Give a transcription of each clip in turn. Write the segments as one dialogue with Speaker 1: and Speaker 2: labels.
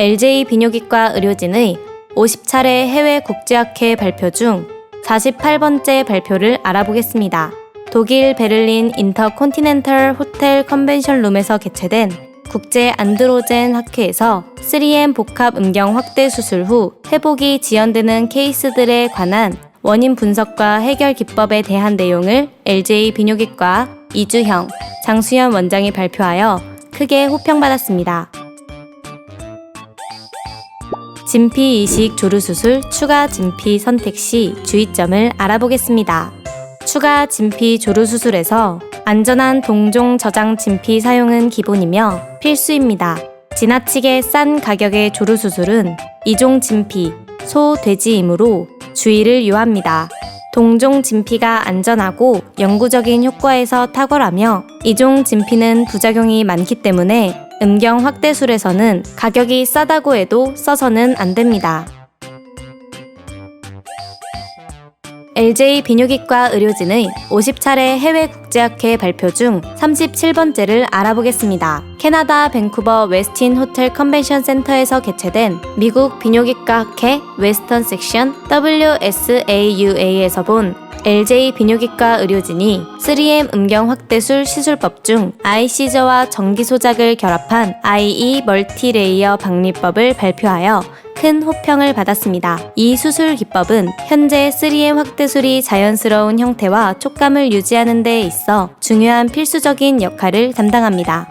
Speaker 1: LJ 비뇨기과 의료진의 50차례 해외 국제학회 발표 중 48번째 발표를 알아보겠습니다. 독일 베를린 인터콘티넨털 호텔 컨벤션 룸에서 개최된 국제 안드로젠 학회에서 3M 복합 음경 확대 수술 후 회복이 지연되는 케이스들에 관한 원인 분석과 해결 기법에 대한 내용을 LJ 비뇨기과 이주형, 장수현 원장이 발표하여 크게 호평받았습니다. 진피 이식 조루 수술 추가 진피 선택 시 주의점을 알아보겠습니다. 추가 진피 조루 수술에서 안전한 동종 저장 진피 사용은 기본이며 필수입니다. 지나치게 싼 가격의 조루 수술은 이종 진피, 소, 돼지이므로 주의를 요합니다. 동종 진피가 안전하고 영구적인 효과에서 탁월하며 이종 진피는 부작용이 많기 때문에 음경 확대술에서는 가격이 싸다고 해도 써서는 안 됩니다. LJ 비뇨기과 의료진의 50차례 해외 국제학회 발표 중 37번째를 알아보겠습니다. 캐나다 밴쿠버 웨스틴 호텔 컨벤션 센터에서 개최된 미국 비뇨기과 학회 웨스턴 섹션 WSAUA에서 본 LJ 비뇨기과 의료진이 3M 음경 확대술 시술법 중 아이시저와 전기 소작을 결합한 IE 멀티레이어 박리법을 발표하여 큰 호평을 받았습니다. 이 수술 기법은 현재 3M 확대술이 자연스러운 형태와 촉감을 유지하는 데 있어 중요한 필수적인 역할을 담당합니다.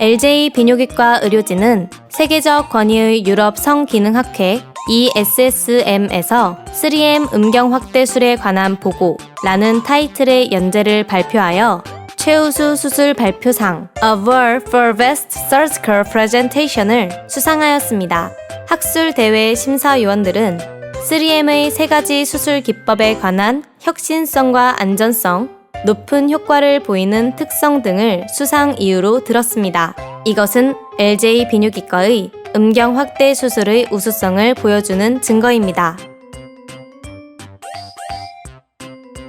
Speaker 1: LJ 비뇨기과 의료진은 세계적 권위의 유럽 성기능학회 ESSM에서 3M 음경 확대술에 관한 보고라는 타이틀의 연재를 발표하여 최우수 수술 발표상 Award for Best Surgical Presentation을 수상하였습니다. 학술 대회 심사위원들은 3M의 세 가지 수술 기법에 관한 혁신성과 안전성, 높은 효과를 보이는 특성 등을 수상 이유로 들었습니다. 이것은 LJ 비뇨기과의 음경 확대 수술의 우수성을 보여주는 증거입니다.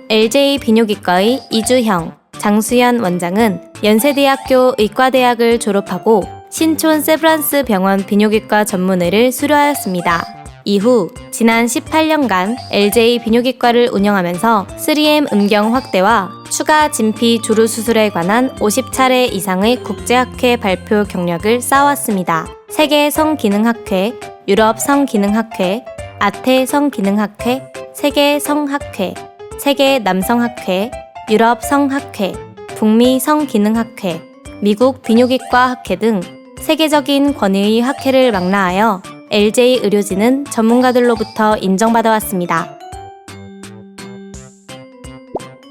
Speaker 1: LJ 비뇨기과의 이주형, 장수현 원장은 연세대학교 의과대학을 졸업하고 신촌 세브란스 병원 비뇨기과 전문의를 수료하였습니다. 이후 지난 18년간 LJ 비뇨기과를 운영하면서 3M 음경 확대와 추가 진피 조루 수술에 관한 50차례 이상의 국제학회 발표 경력을 쌓아왔습니다. 세계 성기능학회, 유럽 성기능학회, 아태 성기능학회, 세계 성학회, 세계 남성학회, 유럽 성학회, 북미 성기능학회, 미국 비뇨기과 학회 등 세계적인 권위의 학회를 망라하여 LJ 의료진은 전문가들로부터 인정받아왔습니다.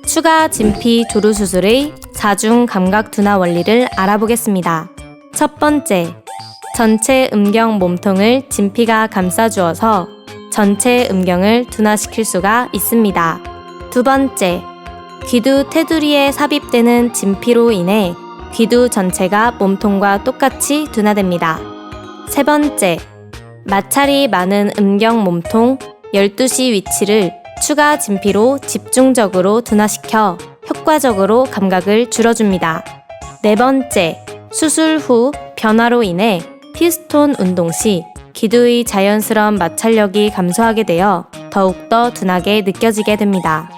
Speaker 1: 추가 진피 조루 수술의 사중 감각 둔화 원리를 알아보겠습니다. 첫 번째, 전체 음경 몸통을 진피가 감싸주어서 전체 음경을 둔화시킬 수가 있습니다. 두 번째, 귀두 테두리에 삽입되는 진피로 인해 귀두 전체가 몸통과 똑같이 둔화됩니다. 세 번째, 마찰이 많은 음경 몸통 12시 위치를 추가 진피로 집중적으로 둔화시켜 효과적으로 감각을 줄여줍니다. 네 번째, 수술 후 변화로 인해 피스톤 운동 시 기두의 자연스러운 마찰력이 감소하게 되어 더욱더 둔하게 느껴지게 됩니다.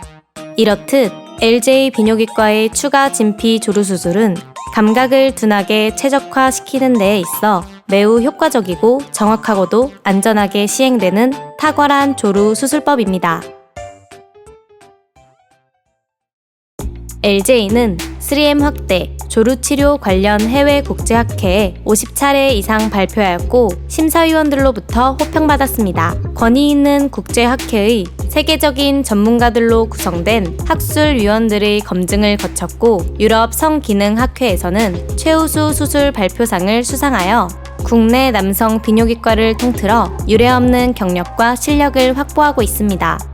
Speaker 1: 이렇듯 LJ 비뇨기과의 추가 진피 조루 수술은 감각을 둔하게 최적화시키는 데에 있어 매우 효과적이고 정확하고도 안전하게 시행되는 탁월한 조루 수술법입니다. LJ는 3M 확대, 조루 치료 관련 해외 국제학회에 50차례 이상 발표하였고 심사위원들로부터 호평받았습니다. 권위 있는 국제학회의 세계적인 전문가들로 구성된 학술위원들의 검증을 거쳤고 유럽 성기능학회에서는 최우수 수술 발표상을 수상하여 국내 남성 비뇨기과를 통틀어 유례없는 경력과 실력을 확보하고 있습니다.